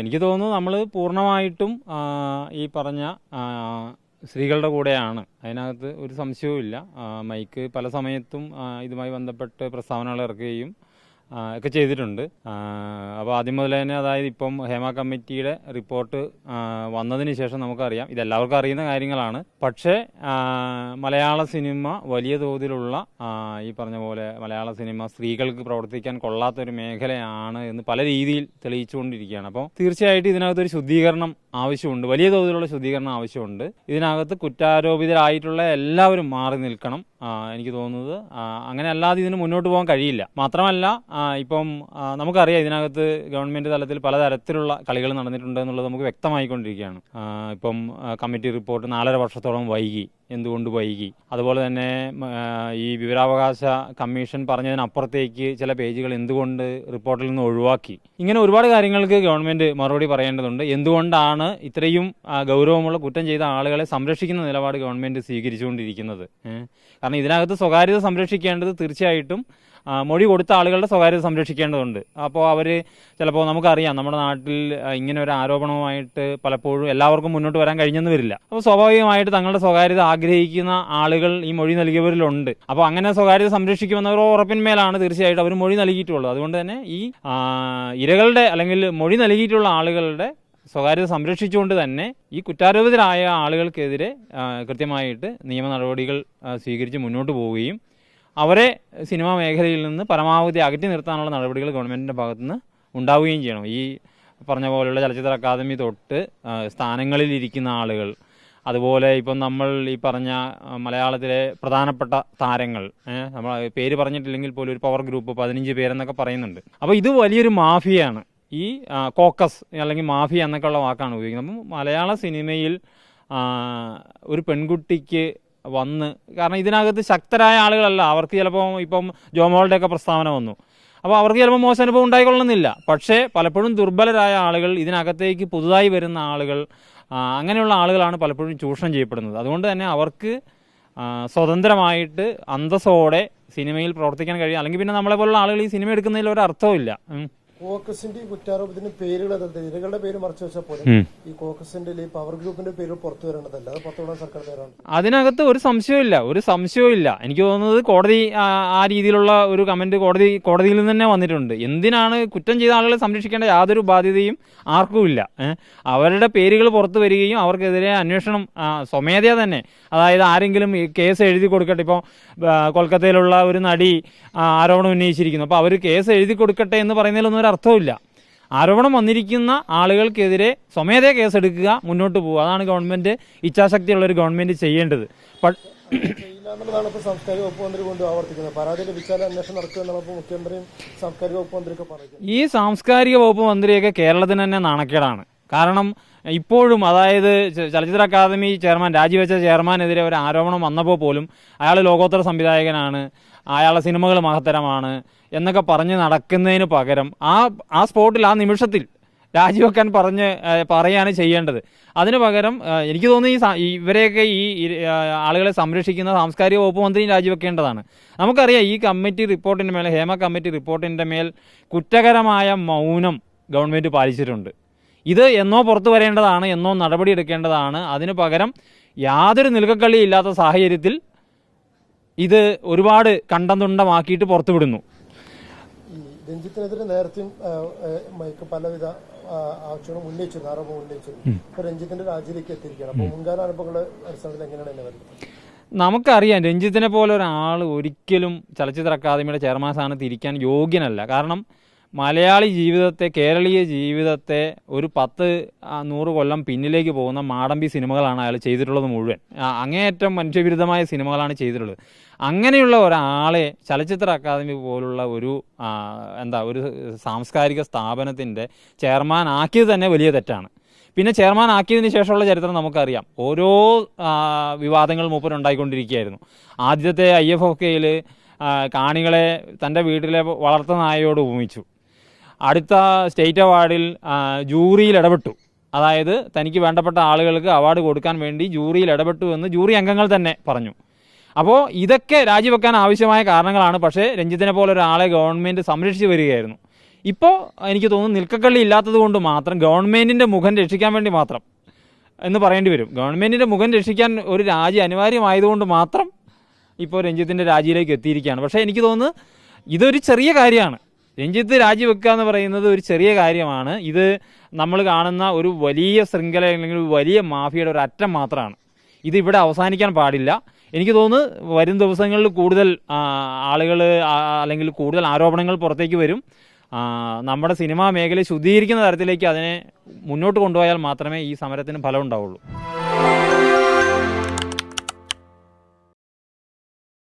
എനിക്ക് തോന്നുന്നു നമ്മൾ പൂർണമായിട്ടും ഈ പറഞ്ഞ സ്ത്രീകളുടെ കൂടെയാണ്. അതിനകത്ത് ഒരു സംശയവും ഇല്ല മൈക്ക് പല സമയത്തും ഇതുമായി ബന്ധപ്പെട്ട് പ്രസ്താവനകൾ ഇറക്കുകയും ഒക്കെ ചെയ്തിട്ടുണ്ട്. അപ്പോൾ ആദ്യം മുതൽ തന്നെ അതായത് ഇപ്പം ഹേമ കമ്മിറ്റിയുടെ റിപ്പോർട്ട് വന്നതിന് ശേഷം നമുക്കറിയാം. ഇതെല്ലാവർക്കും അറിയുന്ന കാര്യങ്ങളാണ്. പക്ഷേ മലയാള സിനിമ വലിയ തോതിലുള്ള ഈ പറഞ്ഞ പോലെ മലയാള സിനിമ സ്ത്രീകൾക്ക് പ്രവർത്തിക്കാൻ കൊള്ളാത്തൊരു മേഖലയാണ് എന്ന് പല രീതിയിൽ തെളിയിച്ചുകൊണ്ടിരിക്കുകയാണ്. അപ്പോൾ തീർച്ചയായിട്ടും ഇതിനകത്തൊരു ശുദ്ധീകരണം ആവശ്യമുണ്ട്. വലിയ തോതിലുള്ള ശുദ്ധീകരണം ആവശ്യമുണ്ട്. ഇതിനകത്ത് കുറ്റാരോപിതരായിട്ടുള്ള എല്ലാവരും മാറി നിൽക്കണം എനിക്ക് തോന്നുന്നത്. അങ്ങനെ അല്ലാതെ ഇതിന് മുന്നോട്ട് പോകാൻ കഴിയില്ല. മാത്രമല്ല ഇപ്പം നമുക്കറിയാം ഇതിനകത്ത് ഗവൺമെന്റ് തലത്തിൽ പലതരത്തിലുള്ള കളികൾ നടന്നിട്ടുണ്ട് എന്നുള്ളത് നമുക്ക് വ്യക്തമായിക്കൊണ്ടിരിക്കുകയാണ്. ഇപ്പം കമ്മിറ്റി റിപ്പോർട്ട് നാലര വർഷത്തോളം വൈകി എന്തുകൊണ്ട് വൈകി? അതുപോലെ തന്നെ ഈ വിവരാവകാശ കമ്മീഷൻ പറഞ്ഞതിനപ്പുറത്തേക്ക് ചില പേജുകൾ എന്തുകൊണ്ട് റിപ്പോർട്ടിൽ നിന്ന് ഒഴിവാക്കി? ഇങ്ങനെ ഒരുപാട് കാര്യങ്ങൾക്ക് ഗവൺമെന്റ് മറുപടി പറയേണ്ടതുണ്ട്. എന്തുകൊണ്ടാണ് ഇത്രയും ഗൗരവമുള്ള കുറ്റം ചെയ്ത ആളുകളെ സംരക്ഷിക്കുന്ന നിലപാട് ഗവൺമെന്റ് സ്വീകരിച്ചുകൊണ്ടിരിക്കുന്നത്. കാരണം ഇതിനകത്ത് സ്വകാര്യത സംരക്ഷിക്കേണ്ടത് തീർച്ചയായിട്ടും മൊഴി കൊടുത്ത ആളുകളുടെ സ്വകാര്യത സംരക്ഷിക്കേണ്ടതുണ്ട്. അപ്പോൾ അവർ ചിലപ്പോൾ നമുക്കറിയാം നമ്മുടെ നാട്ടിൽ ഇങ്ങനെ ഒരു ആരോപണവുമായിട്ട് പലപ്പോഴും എല്ലാവർക്കും മുന്നോട്ട് വരാൻ കഴിഞ്ഞെന്ന് വരില്ല. അപ്പോൾ സ്വാഭാവികമായിട്ട് തങ്ങളുടെ സ്വകാര്യത ആഗ്രഹിക്കുന്ന ആളുകൾ ഈ മൊഴി നൽകിയവരിലുണ്ട്. അപ്പോൾ അങ്ങനെ സ്വകാര്യത സംരക്ഷിക്കുമെന്ന ഒരു ഉറപ്പിന്മേലാണ് തീർച്ചയായിട്ടും അവർ മൊഴി നൽകിയിട്ടുള്ളത്. അതുകൊണ്ട് തന്നെ ഈ ഇരകളുടെ അല്ലെങ്കിൽ മൊഴി നൽകിയിട്ടുള്ള ആളുകളുടെ സ്വകാര്യത സംരക്ഷിച്ചുകൊണ്ട് തന്നെ ഈ കുറ്റാരോപിതരായ ആളുകൾക്കെതിരെ കൃത്യമായിട്ട് നിയമ നടപടികൾ സ്വീകരിച്ച് മുന്നോട്ട് പോവുകയും അവരെ സിനിമാ മേഖലയിൽ നിന്ന് പരമാവധി അകറ്റി നിർത്താനുള്ള നടപടികൾ ഗവൺമെന്റിന്റെ ഭാഗത്തുനിന്ന് ഉണ്ടാവുകയും ചെയ്യണം. ഈ പറഞ്ഞ പോലെയുള്ള ചലച്ചിത്ര അക്കാദമി തൊട്ട് സ്ഥാനങ്ങളിൽ ഇരിക്കുന്ന ആളുകൾ അതുപോലെ ഇപ്പം നമ്മൾ ഈ പറഞ്ഞ മലയാളത്തിലെ പ്രധാനപ്പെട്ട താരങ്ങൾ നമ്മൾ പേര് പറഞ്ഞിട്ടില്ലെങ്കിൽ പോലും ഒരു പവർ ഗ്രൂപ്പ് പതിനഞ്ച് പേരെന്നൊക്കെ പറയുന്നുണ്ട്. അപ്പോൾ ഇത് വലിയൊരു മാഫിയാണ് ഈ കോക്കസ് അല്ലെങ്കിൽ മാഫിയ എന്നൊക്കെയുള്ള വാക്കാണ് ഉപയോഗിക്കുന്നത്. അപ്പം മലയാള സിനിമയിൽ ഒരു പെൺകുട്ടിക്ക് വന്ന് കാരണം ഇതിനകത്ത് ശക്തരായ ആളുകളല്ല അവർക്ക് ചിലപ്പോൾ ഇപ്പം ജോമോളുടെ ഒക്കെ പ്രസ്താവന വന്നു. അപ്പോൾ അവർക്ക് ചിലപ്പോൾ മോശം അനുഭവം ഉണ്ടായിക്കൊള്ളണമെന്നില്ല പക്ഷേ പലപ്പോഴും ദുർബലരായ ആളുകൾ ഇതിനകത്തേക്ക് പുതുതായി വരുന്ന ആളുകൾ അങ്ങനെയുള്ള ആളുകളാണ് പലപ്പോഴും ചൂഷണം ചെയ്യപ്പെടുന്നത്. അതുകൊണ്ട് തന്നെ അവർക്ക് സ്വതന്ത്രമായിട്ട് അന്തസ്സോടെ സിനിമയിൽ പ്രവർത്തിക്കാൻ കഴിയും. അല്ലെങ്കിൽ പിന്നെ നമ്മളെ പോലുള്ള ആളുകൾ ഈ സിനിമ എടുക്കുന്നതിൽ ഒരു അർത്ഥവുമില്ല ഉം. കോക്കസിന്റെ ഈ കുറ്റാരോപണത്തിന് പേരുകൾ ഇരകളുടെ പേര് മറച്ചു വെച്ചാൽ പോലെ ഈ കോക്കസിന്റെ ഈ പവർ ഗ്രൂപ്പിന്റെ പേര് പുറത്തു വരേണ്ടതല്ല? അത് പുറത്തു വിടാൻ സർക്കാർ പേരാണ് അതിനകത്ത് ഒരു സംശയമില്ല ഒരു സംശയവുമില്ല. എനിക്ക് തോന്നുന്നത് കോടതി ആ, രീതിയിലുള്ള ഒരു കമന്റ് കോടതി കോടതിയിൽ നിന്ന് തന്നെ വന്നിട്ടുണ്ട്. എന്തിനാണ് കുറ്റം ചെയ്ത ആളുകളെ സംരക്ഷിക്കേണ്ട യാതൊരു ബാധ്യതയും ആർക്കുമില്ല? അവരുടെ പേരുകൾ പുറത്തു വരികയും അവർക്കെതിരെ അന്വേഷണം സ്വമേധയാ തന്നെ. അതായത് ആരെങ്കിലും കേസ് എഴുതി കൊടുക്കട്ടെ. ഇപ്പോൾ കൊൽക്കത്തയിലുള്ള ഒരു നടി ആരോപണം ഉന്നയിച്ചിരിക്കുന്നു. അപ്പോൾ അവർ കേസ് എഴുതി കൊടുക്കട്ടെ എന്ന് പറയുന്നതിലൊന്നും ഒരു അർത്ഥവുമില്ല ആരോപണം വന്നിരിക്കുന്ന ആളുകൾക്കെതിരെ സ്വമേധയാ കേസെടുക്കുക മുന്നോട്ട് പോകുക അതാണ് ഗവൺമെന്റ് ഇച്ഛാശക്തിയുള്ള ഒരു ഗവൺമെന്റ് ചെയ്യേണ്ടത്. ഈ സാംസ്കാരിക വകുപ്പ് മന്ത്രിയൊക്കെ കേരളത്തിന് തന്നെ നാണക്കേടാണ്. കാരണം ഇപ്പോഴും അതായത് ചലച്ചിത്ര അക്കാദമി ചെയർമാൻ രാജിവെച്ച ചെയർമാനെതിരെ ഒരു ആരോപണം വന്നപ്പോൾ പോലും അയാൾ ലോകോത്തര സംവിധായകനാണ് അയാളെ സിനിമകൾ മഹത്തരമാണ് എന്നൊക്കെ പറഞ്ഞ് നടക്കുന്നതിന് പകരം ആ ആ സ്പോട്ടിൽ ആ നിമിഷത്തിൽ രാജിവെക്കാൻ പറഞ്ഞ് പറയാണ് ചെയ്യേണ്ടത്. അതിന് പകരം എനിക്ക് തോന്നുന്നു ഈ ഇവരെയൊക്കെ ഈ, ആളുകളെ സംരക്ഷിക്കുന്ന സാംസ്കാരിക വകുപ്പ് മന്ത്രിയും രാജിവെക്കേണ്ടതാണ്. നമുക്കറിയാം ഈ കമ്മിറ്റി റിപ്പോർട്ടിന്റെ മേൽ ഹേമ കമ്മിറ്റി റിപ്പോർട്ടിന്റെ മേൽ കുറ്റകരമായ മൗനം ഗവൺമെന്റ് പാലിച്ചിട്ടുണ്ട്. ഇത് എന്നോ പുറത്തു വരേണ്ടതാണ് എന്നോ നടപടി എടുക്കേണ്ടതാണ്. അതിനു പകരം യാതൊരു നിൽക്കക്കളി ഇല്ലാത്ത സാഹചര്യത്തിൽ ഇത് ഒരുപാട് കണ്ടന്തുണ്ടമാക്കിയിട്ട് പുറത്തുവിടുന്നു. വിടുന്നു രഞ്ജിത്തിനെതിരെ നേരത്തെയും മൈക്ക് പലവിധ ആവശ്യങ്ങളും ഉന്നയിച്ചിരുന്നു ആരോപണം ഉന്നയിച്ചിരുന്നു. ഇപ്പൊ രഞ്ജിത്തിന്റെ രാജിയിലേക്ക് എത്തിയിരിക്കുകയാണ്. അപ്പൊ മുൻകാല അനുഭവങ്ങളുടെ അടിസ്ഥാനത്തിൽ എങ്ങനെയാണ് എന്നെ വരുന്നത്? നമുക്കറിയാം രഞ്ജിത്തിനെ പോലെ ഒരാൾ ഒരിക്കലും ചലച്ചിത്ര അക്കാദമിയുടെ ചെയർമാൻ സ്ഥാനത്ത് ഇരിക്കാൻ യോഗ്യനല്ല. കാരണം മലയാളി ജീവിതത്തെ കേരളീയ ജീവിതത്തെ ഒരു പത്ത് നൂറ് കൊല്ലം പിന്നിലേക്ക് പോകുന്ന മാടമ്പി സിനിമകളാണ് അയാൾ ചെയ്തിട്ടുള്ളത് മുഴുവൻ. അങ്ങേയറ്റം മനുഷ്യവിരുദ്ധമായ സിനിമകളാണ് ചെയ്തിട്ടുള്ളത്. അങ്ങനെയുള്ള ഒരാളെ ചലച്ചിത്ര അക്കാദമി പോലുള്ള ഒരു എന്താ ഒരു സാംസ്കാരിക സ്ഥാപനത്തിന്റെ ചെയർമാൻ ആക്കിയത് തന്നെ വലിയ തെറ്റാണ്. പിന്നെ ചെയർമാൻ ആക്കിയതിന് ശേഷമുള്ള ചരിത്രം നമുക്കറിയാം. ഓരോ വിവാദങ്ങൾ മൂപ്പൻ ഉണ്ടായിക്കൊണ്ടിരിക്കുകയായിരുന്നു. ആദ്യത്തെ ഐ എഫ് ഒ കെയിൽ കാണികളെ തന്റെ വീട്ടിലെ വളർത്തു നായയോട് ഉപമിച്ചു. അടുത്ത സ്റ്റേറ്റ് അവാർഡിൽ ജൂറിയിൽ ഇടപെട്ടു. അതായത് തനിക്ക് വേണ്ടപ്പെട്ട ആളുകൾക്ക് അവാർഡ് കൊടുക്കാൻ വേണ്ടി ജൂറിയിൽ ഇടപെട്ടു എന്ന് ജൂറി അംഗങ്ങൾ തന്നെ പറഞ്ഞു. അപ്പോൾ ഇതൊക്കെ രാജിവെക്കാൻ ആവശ്യമായ കാരണങ്ങളാണ്. പക്ഷേ രഞ്ജിത്തിനെ പോലെ ഒരാളെ ഗവൺമെന്റ് സംരക്ഷിച്ചു വരികയായിരുന്നു. ഇപ്പോൾ എനിക്ക് തോന്നുന്നു നിൽക്കക്കള്ളി ഇല്ലാത്തത് കൊണ്ട് മാത്രം ഗവൺമെന്റിന്റെ മുഖം രക്ഷിക്കാൻ വേണ്ടി മാത്രം എന്ന് പറയേണ്ടി വരും. ഗവൺമെന്റിന്റെ മുഖം രക്ഷിക്കാൻ ഒരു രാജി അനിവാര്യമായതുകൊണ്ട് മാത്രം ഇപ്പോൾ രഞ്ജിത്തിന്റെ രാജിയിലേക്ക് എത്തിയിരിക്കുകയാണ്. പക്ഷേ എനിക്ക് തോന്നുന്നു ഇതൊരു ചെറിയ കാര്യമാണ്. രഞ്ജിത്ത് രാജിവെക്കുക എന്ന് പറയുന്നത് ഒരു ചെറിയ കാര്യമാണ്. ഇത് നമ്മൾ കാണുന്ന ഒരു വലിയ ശൃംഖല അല്ലെങ്കിൽ വലിയ മാഫിയയുടെ ഒരു അറ്റം മാത്രമാണ്. ഇത് ഇവിടെ അവസാനിക്കാൻ പാടില്ല. എനിക്ക് തോന്നുന്നു വരും ദിവസങ്ങളിൽ കൂടുതൽ ആളുകൾ അല്ലെങ്കിൽ കൂടുതൽ ആരോപണങ്ങൾ പുറത്തേക്ക് വരും. നമ്മുടെ സിനിമാ മേഖല ശുദ്ധീകരിക്കുന്ന തരത്തിലേക്ക് അതിനെ മുന്നോട്ട് കൊണ്ടുപോയാൽ മാത്രമേ ഈ സമരത്തിന് ഫലം ഉണ്ടാവുള്ളൂ.